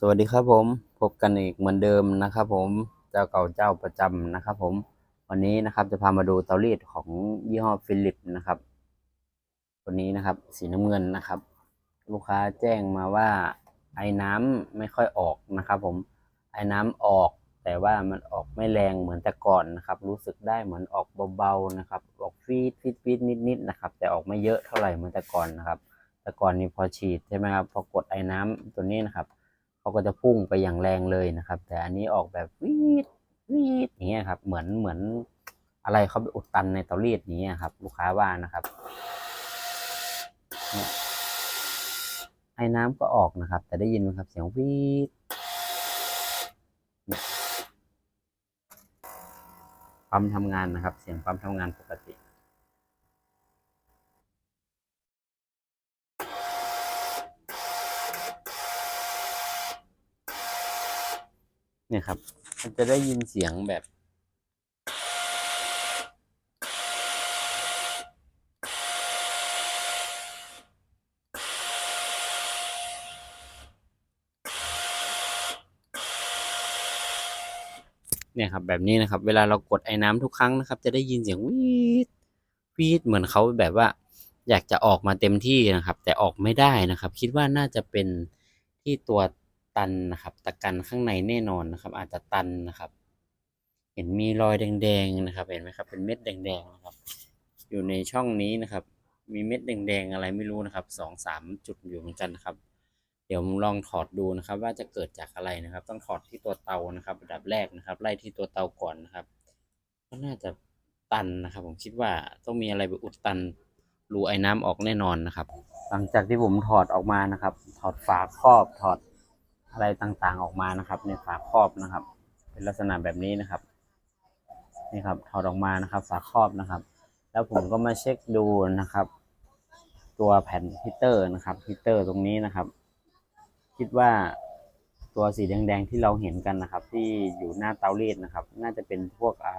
สวัสดีครับผมพบกันอีกเหมือนเดิมนะครับ ผมเจ้าเก่าเจ้าประจำนะครับ ผมวันนี้นะครับจะพามาดูเตารีดของยี่ห้อฟิลิปนะครับตัวนี้นะครับสีน้ำเงินนะครับ ลูกค้าแจ้งมาว่าไอ้น้ำไม่ค่อยออกนะครับ ผมไอ้น้ำออก แต่ว่ามันออกไม่แรงเหมือนแต่ก่อนนะครับ รู้สึกได้เหมือนออกเบาๆนะครับ ออกฟีดฟีดฟีดนิดๆนะครับ แต่ออกไม่เยอะเท่าไหร่เหมือนแต่ก่อนนะครับ แต่ก่อนนี่พอฉีดใช่ไหมครับพอกดไอ้น้ำตัวนี้นะครับ เขาก็จะพุ่งไปอย่างแรงเลยนะครับ แต่อันนี้ออกแบบวีดวีดอย่างเงี้ยครับ เหมือนเหมือนอะไรเขาไปอุดตันในเตารีดอย่างเงี้ครับ ลูกค้าว่านะครับเนี่ยไอ้น้ำก็ออกนะครับ แต่ได้ยินไหมครับเสียงวีดปั๊มทำงานนะครับ เสียงปั๊มทำงานปกติ เนี่ยครับ มันจะได้ยินเสียงแบบ เนี่ยครับแบบนี้นะครับ เวลาเรากดไอ้น้ำทุกครั้งนะครับ จะได้ยินเสียงวีดวีดเหมือนเขาแบบว่า อยากจะออกมาเต็มที่นะครับ แต่ออกไม่ได้นะครับ คิดว่าน่าจะเป็นที่ตัว ตันนะครับ ตะกันข้างในแน่นอนนะครับ อาจจะตันนะครับ เห็นมีรอยแดงๆนะครับ เห็นไหมครับ เป็นเม็ดแดงๆนะครับ อยู่ในช่องนี้นะครับ มีเม็ดแดงๆอะไรไม่รู้นะครับสองสามจุดอยู่เหมือนกันนะครับ เดี๋ยวผมลองถอดดูนะครับ ว่าจะเกิดจากอะไรนะครับ ต้องถอดที่ตัวเตานะครับระดับแรกนะครับ ไล่ที่ตัวเตาก่อนนะครับ ก็น่าจะตันนะครับ ผมคิดว่าต้องมีอะไรไปอุดตันรูไอ้น้ำออกแน่นอนนะครับ หลังจากที่ผมถอดออกมานะครับ ถอดฝาครอบถอด อะไรต่างๆออกมานะครับในฝาครอบนะครับ เป็นลักษณะแบบนี้นะครับนี่ครับถอดออกมานะครับ ฝาครอบนะครับ แล้วผมก็มาเช็คดูนะครับ ตัวแผ่นฮีตเตอร์นะครับฮีตเตอร์ตรงนี้นะครับ คิดว่าตัวสีแดงๆที่เราเห็นกันนะครับ ที่อยู่หน้าเตารีดนะครับ น่าจะเป็นพวกอ่า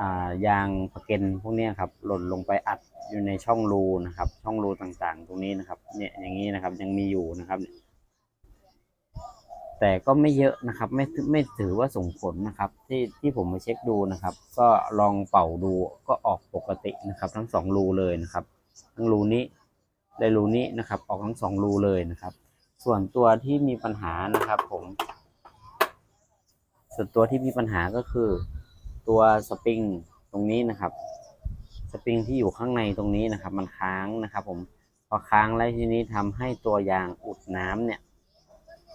อ่ายางประเก็นพวกนี้ครับ หล่นลงไปอัดอยู่ในช่องรูนะครับ ช่องรูต่างๆ ตรงนี้นะครับ เนี่ยอย่างนี้นะครับยังมีอยู่นะครับ แต่ก็ไม่เยอะนะครับ ไม่ไม่ถือว่าส่งผลนะครับ ที่ที่ผมมาเช็คดูนะครับ ก็ลองเป่าดูก็ออกปกตินะครับ ทั้งสองรูเลยนะครับ ทั้งรูนี้และรูนี้นะครับ ออกทั้งสองรูเลยนะครับ ส่วนตัวที่มีปัญหานะครับ ผม ส่วนตัวที่มีปัญหาก็คือ ตัวสปริงตรงนี้นะครับ สปริงที่อยู่ข้างในตรงนี้นะครับ มันค้างนะครับ ผมพอค้างแล้วทีนี้ทำให้ตัวยางอุดน้ำเนี่ย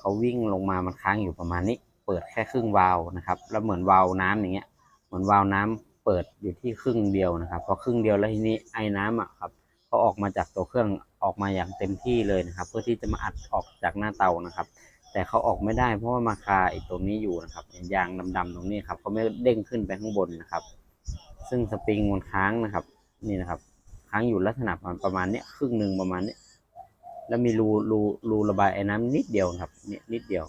เขาวิ่งลงมามันค้างอยู่ประมาณนี้ เปิดแค่ครึ่งวาล์วนะครับ แล้วเหมือนวาล์วน้ำอย่างเงี้ย เหมือนวาล์วน้ำเปิดอยู่ที่ครึ่งเดียวนะครับพอครึ่งเดียวแล้วทีนี้ไอ้น้ำอะครับเขาออกมาจากตัวเครื่องออกมาอย่างเต็มที่เลยนะครับ เพื่อที่จะมาอัดออกจากหน้าเตานะครับ แต่เขาออกไม่ได้เพราะว่ามาคาไอ้ตรงนี้อยู่นะครับเห็นยางดำๆตรงนี้ครับเขาไม่เด้งขึ้นไปข้างบนนะครับ ซึ่งสปริงมันค้างนะครับ นี่นะครับ ค้างอยู่ลักษณะประมาณนี้ครึ่งหนึ่งประมาณนี้ แล้วมีรูรูรูระบายไอ้น้ำนิดเดียวครับเนี่ยนิดเดียว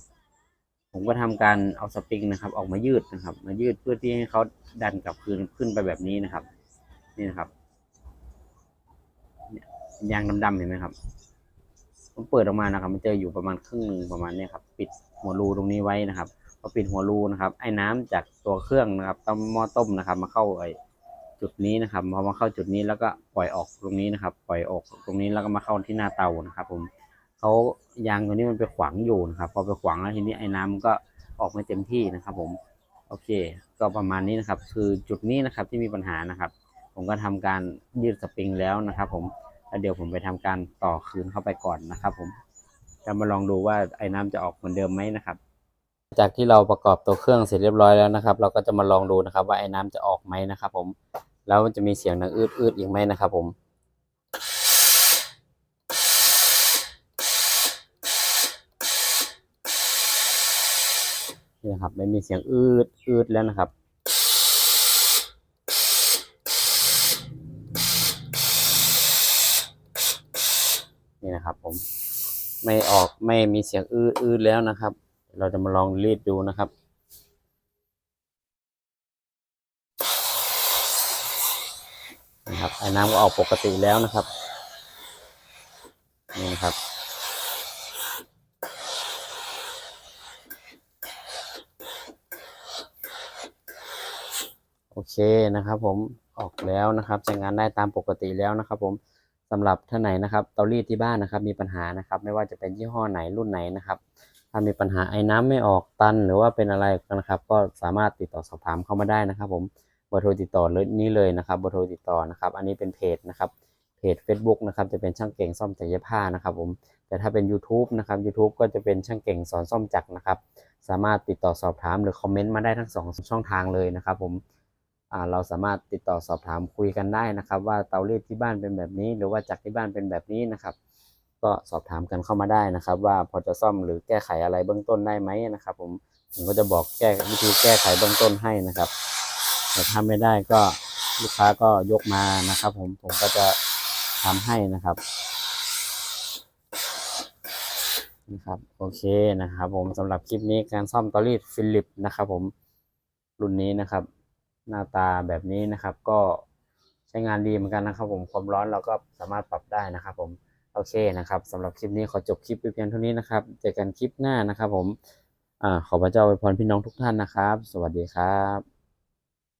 ผมก็ทำการเอาสปริงนะครับ ออกมายืดนะครับ มายืดเพื่อที่ให้เขาดันกลับคืนขึ้นไปแบบนี้นะครับ นี่นะครับยางดำๆเห็นไหมครับผมเปิดออกมานะครับ มันเจออยู่ประมาณครึ่งหนึ่งประมาณนี้ครับ ปิดหัวรูตรงนี้ไว้นะครับพอปิดหัวรูนะครับ ไอ้น้ำจากตัวเครื่องนะครับต้มหม้อต้มนะครับ มาเข้าไอ้ จุดนี้นะครับพอมาเข้าจุดนี้แล้วก็ปล่อยออกตรงนี้นะครับ ปล่อยออกตรงนี้แล้วก็มาเข้าที่หน้าเตานะครับ ผมเขายางตัวนี้มันไปขวางอยู่นะครับ พอไปขวางแล้วทีนี้ไอ้น้ำมันก็ออกไม่เต็มที่นะครับ ผมโอเค ก็ประมาณนี้นะครับ คือจุดนี้นะครับที่มีปัญหานะครับ ผมก็ทำการยืดสปริงแล้วนะครับ ผมแล้วเดี๋ยวผมไปทำการต่อคืนเข้าไปก่อนนะครับ ผมจะมาลองดูว่าไอ้น้ำจะออกเหมือนเดิมไหมนะครับ จากที่เราประกอบตัวเครื่องเสร็จเรียบร้อยแล้วนะครับ เราก็จะมาลองดูนะครับ ว่าไอ้น้ำจะออกไหมนะครับ ผม แล้วมันจะมีเสียงดังอืดอืดอีกไหมนะครับผม นี่นะครับไม่มีเสียงอืดอืดแล้วนะครับนี่นะครับผมไม่ออกไม่มีเสียงอืดอืดแล้วนะครับ เราจะมาลองรีดดูนะครับ ครับไอ้น้ำก็ออกปกติแล้วนะครับ นี่ครับ โอเคนะครับ ผมออกแล้วนะครับใช้งานได้ตามปกติแล้วนะครับ ผมสำหรับท่านไหนนะครับเตารีดที่บ้านนะครับ มีปัญหานะครับ ไม่ว่าจะเป็นยี่ห้อไหนรุ่นไหนนะครับ ถ้ามีปัญหาไอ้น้ำไม่ออกตันหรือว่าเป็นอะไรนะครับ ก็สามารถติดต่อสอบถามเข้ามาได้นะครับ ผม บอร์โทรติดต่อเลยนี้เลยนะครับเบอร์โทรติดต่อนะครับ อันนี้เป็นเพจนะครับเพจ Facebook นะครับจะเป็นช่างเก่งซ่อมจักรยาผ้านะครับผมแต่ถ้าเป็น YouTube นะครับ YouTube ก็จะเป็นช่างเก่งสอนซ่อมจักรนะครับ สามารถติดต่อสอบถามหรือคอมเมนต์มาได้ทั้งสองช่องทางเลยนะครับผมเราสามารถติดต่อสอบถามคุยกันได้นะครับ ว่าเตารีดที่บ้านเป็นแบบนี้ หรือว่าจักรที่บ้านเป็นแบบนี้นะครับ ก็สอบถามกันเข้ามาได้นะครับ ว่าพอจะซ่อมหรือแก้ไขอะไรเบื้องต้นได้ไหมนะครับ ผมผมก็จะบอกแก้วิธีแก้ไขเบื้องต้นให้นะครับ แต่ถ้าไม่ได้ก็ลูกค้าก็ยกมานะครับ ผมผมก็จะทำให้นะครับนะครับโอเคนะครับ ผมสำหรับคลิปนี้การซ่อมตอรีดฟิลิปนะครับ ผมรุ่นนี้นะครับ หน้าตาแบบนี้นะครับ ก็ใช้งานดีเหมือนกันนะครับ ผมความร้อนเราก็สามารถปรับได้นะครับ ผมโอเคนะครับสำหรับคลิปนี้ขอจบคลิปไปเพียงเท่านี้นะครับเจอกันคลิปหน้านะครับ ผมอ่าขอพระเจ้าอวยพรพี่น้องทุกท่านนะครับ สวัสดีครับ